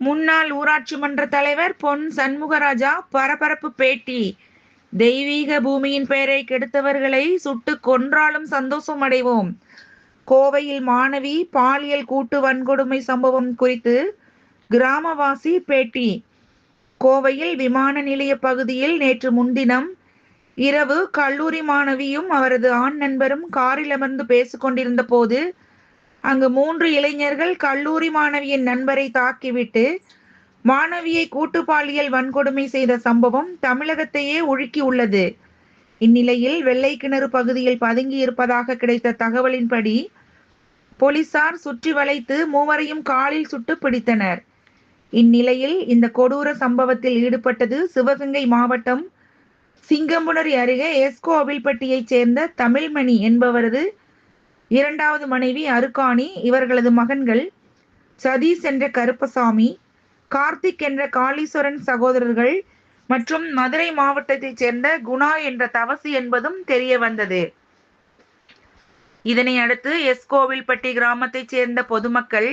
முன்னாள் ஊராட்சி மன்ற தலைவர் பொன் சண்முகராஜா பரபரப்பு பேட்டி. தெய்வீக பூமியின் பெயரை கெடுத்தவர்களை சுட்டு கொன்றாலும் சந்தோஷம் அடைவோம். கோவையில் மாணவி பாலியல் கூட்டு வன்கொடுமை சம்பவம் குறித்து கிராமவாசி பேட்டி. கோவையில் விமான நிலைய பகுதியில் நேற்று முன்தினம் இரவு கல்லூரி மாணவியும் அவரது ஆண் நண்பரும் காரில் அமர்ந்து பேசிக்கொண்டிருந்த போது அங்கு மூன்று இளைஞர்கள் கல்லூரி மாணவியின் நண்பரை தாக்கிவிட்டு மாணவியை கூட்டு பாலியல் வன்கொடுமை செய்த சம்பவம் தமிழகத்தையே உலுக்கி உள்ளது. இந்நிலையில் வெள்ளை கிணறு பகுதியில் பதுங்கி இருப்பதாக கிடைத்த தகவலின்படி போலீசார் சுற்றி வளைத்து மூவரையும் காலில் சுட்டு பிடித்தனர். இந்நிலையில் இந்த கொடூர சம்பவத்தில் ஈடுபட்டது சிவகங்கை மாவட்டம் சிங்கம்புணரி அருகே எஸ்கோ அவில்பட்டியைச் சேர்ந்த தமிழ்மணி என்பவரது இரண்டாவது மனைவி அருக்காணி இவர்களது மகன்கள் சதீஷ் என்ற கருப்பசாமி கார்த்திக் என்ற காளீஸ்வரன் சகோதரர்கள் மற்றும் மதுரை மாவட்டத்தைச் சேர்ந்த குணா என்ற தவசி என்பதும் தெரிய வந்தது. இதனை அடுத்து எஸ்கோவில்பட்டி கிராமத்தைச் சேர்ந்த பொதுமக்கள்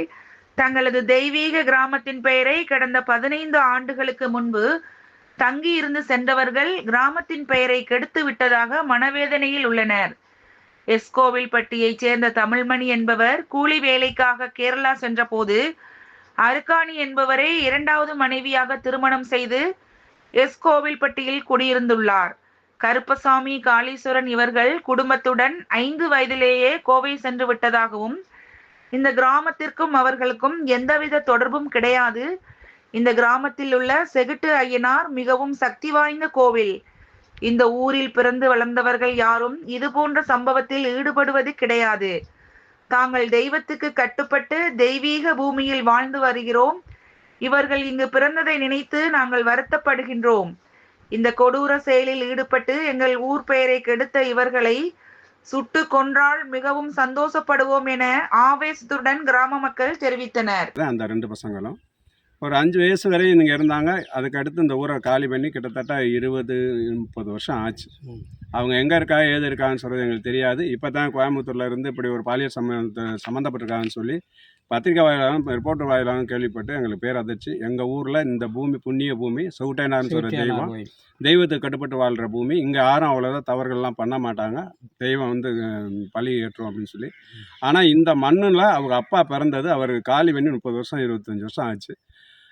தங்களது தெய்வீக கிராமத்தின் பெயரை கடந்த பதினைந்து ஆண்டுகளுக்கு முன்பு தங்கி இருந்து சென்றவர்கள் கிராமத்தின் பெயரை கெடுத்து விட்டதாக மனவேதனையில் உள்ளனர். எஸ்கோவில்பட்டியைச் சேர்ந்த தமிழ்மணி என்பவர் கூலி வேலைக்காக கேரளா சென்றபோது அருக்காணி என்பவரை இரண்டாவது மனைவியாக திருமணம் செய்து எஸ்கோவில்பட்டியில் குடியிருந்துள்ளார். கருப்பசாமி காளீஸ்வரன் இவர்கள் குடும்பத்துடன் ஐந்து வயதிலேயே கோவை சென்று விட்டதாகவும் இந்த கிராமத்திற்கும் அவர்களுக்கும் எந்தவித தொடர்பும் கிடையாது. இந்த கிராமத்தில் உள்ள செகுட்டு ஐயனார் மிகவும் சக்தி வாய்ந்த கோவில். இந்த ஊரில் பிறந்து வளர்ந்தவர்கள் யாரும் இது போன்ற சம்பவத்தில் ஈடுபடுவது கிடையாது. தாங்கள் தெய்வத்துக்கு கட்டுப்பட்டு தெய்வீக பூமியில் வாழ்ந்து வருகிறோம். இவர்கள் இங்கு பிறந்ததை நினைத்து நாங்கள் வருத்தப்படுகின்றோம். இந்த கொடூர செயலில் ஈடுபட்டு எங்கள் ஊர் பெயரை கெடுத்த இவர்களை சுட்டு கொன்றால் மிகவும் சந்தோஷப்படுவோம் என ஆவேசத்துடன் கிராம மக்கள் தெரிவித்தனர். அந்த ரெண்டு பசங்களும். ஒரு அஞ்சு வயசு வரையும் இங்கே இருந்தாங்க. அதுக்கு அடுத்து இந்த ஊரை காலி பண்ணி கிட்டத்தட்ட இருபது முப்பது வருஷம் ஆச்சு. அவங்க எங்கே இருக்கா ஏது இருக்கான்னு சொல்கிறது எங்களுக்கு தெரியாது. இப்போ தான் கோயம்புத்தூர்ல இருந்து இப்படி ஒரு பாலியல் சம்மந்த சம்மந்தப்பட்டிருக்காங்கன்னு சொல்லி பத்திரிக்கை வாயிலாகவும் ரிப்போர்ட்டர் வாயிலாகவும் கேள்விப்பட்டு எங்களுக்கு பேர் அதிர்ச்சி. எங்கள் ஊரில் இந்த பூமி புண்ணிய பூமி சவுட்டைனார்னு சொல்கிற தெய்வம். தெய்வத்துக்கு கட்டுப்பட்டு வாழ்கிற பூமி. இங்கே யாரும் அவ்வளோதான் தவறுகள்லாம் பண்ண மாட்டாங்க. தெய்வம் வந்து பலி ஏற்றும் அப்படின்னு சொல்லி. ஆனால் இந்த மண்ணில் அவங்க அப்பா பிறந்தது அவர் காலி பண்ணி முப்பது வருஷம் இருபத்தஞ்சி வருஷம் ஆச்சு.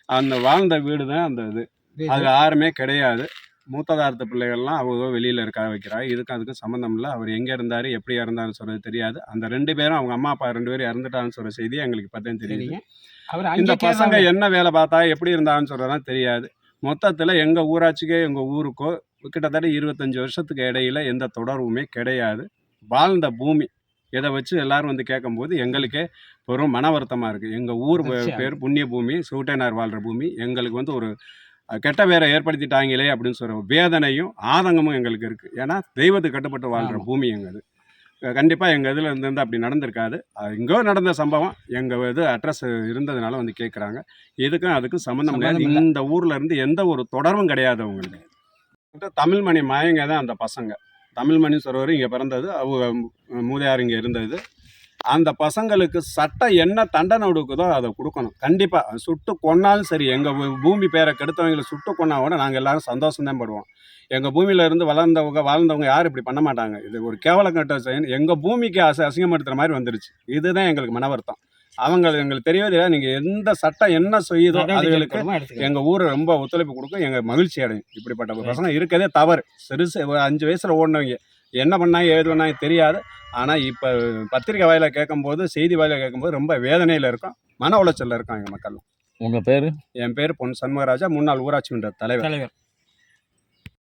அந்த வாழ்ந்த வீடு தான் அந்த இது. அது யாருமே கிடையாது. மூத்ததார்த்த பிள்ளைகள்லாம் அவங்க வெளியில் இருக்க வைக்கிறாங்க இதுக்கு அதுக்கும் சம்மந்தம் இல்லை. அவர் எங்கே இருந்தார் எப்படி இறந்தாருன்னு சொல்கிறது தெரியாது. அந்த ரெண்டு பேரும் அவங்க அம்மா அப்பா ரெண்டு பேரும் இறந்துட்டான்னு சொல்கிற செய்தி எங்களுக்கு இப்போதான் தெரியுது. இந்த பசங்க என்ன வேலை பார்த்தா எப்படி இருந்தாங்கன்னு சொல்கிறதெல்லாம் தெரியாது. மொத்தத்தில் எங்கள் ஊராட்சிக்கோ எங்கள் ஊருக்கோ கிட்டத்தட்ட இருபத்தஞ்சி வருஷத்துக்கு இடையில எந்த தொடர்புமே கிடையாது. வாழ்ந்த பூமி. இதை வச்சு எல்லாரும் வந்து கேட்கும்போது எங்களுக்கே பெரும் மன வருத்தமாக இருக்குது எங்கள் ஊர். பேர் புண்ணிய பூமி சூட்டைனார் வாழ்கிற பூமி. எங்களுக்கு வந்து ஒரு கெட்ட பேரை ஏற்படுத்திட்டாங்களே அப்படின்னு சொல்கிற வேதனையும் ஆதங்கமும் எங்களுக்கு இருக்குது ஏன்னா தெய்வத்துக்கு கட்டுப்பட்டு வாழ்கிற. பூமி எங்கள் கண்டிப்பாக எங்கள் இதில் இருந்து அப்படி நடந்திருக்காது. எங்கோ நடந்த சம்பவம் எங்கள் இது அட்ரஸ் இருந்ததுனால வந்து கேட்குறாங்க இதுக்கும் அதுக்கும் சம்மந்தம் கிடையாது. இந்த ஊரில் இருந்து எந்த ஒரு தொடர்பும் கிடையாது அவங்களுக்கு தமிழ்மணி மாயங்க தான் அந்த பசங்க. தமிழ்மணி சரோவர் இங்கே பிறந்தது அவங்க மூதையார் இங்கே இருந்தது. அந்த பசங்களுக்கு சட்டம் என்ன தண்டனை கொடுக்குதோ அதை கொடுக்கணும். கண்டிப்பாக சுட்டு கொன்னாலும் சரி எங்கள் பூமி பேரை கெடுத்தவங்களை சுட்டு கொன்னா கூட நாங்கள் எல்லாரும் சந்தோஷம் தான் படுவோம். எங்கள் பூமியில இருந்து வளர்ந்தவங்க வாழ்ந்தவங்க யாரும் இப்படி பண்ண மாட்டாங்க. இது ஒரு கேவலங்கட்ட செயல். எங்கள் பூமிக்கு அச அசிங்கப்படுத்துகிற மாதிரி வந்துருச்சு. இதுதான் எங்களுக்கு மன வருத்தம் அவங்க எங்களுக்கு தெரியவே நீங்கள் எந்த சட்டம் என்ன செய்யுதோ அதுகளுக்கு எங்கள் ஊர் ரொம்ப ஒத்துழைப்பு கொடுக்கும். எங்கள் மகிழ்ச்சி அடையும். இப்படிப்பட்ட ஒரு பசங்க இருக்கதே தவறு. சிறுசு அஞ்சு வயசில் ஓடினவங்க. என்ன பண்ணாங்க ஏது பண்ணாங்க தெரியாது. ஆனால் இப்போ பத்திரிக்கை வாயில கேட்கும்போது செய்தி வாயில கேட்கும்போது ரொம்ப வேதனையில் இருக்கும். மன உளைச்சலில் இருக்கும் எங்கள் மக்கள் உங்க பேரு? என் பேர் பொன் சண்முகராஜா. முன்னாள் ஊராட்சி மன்ற தலைவர். தலைவர்.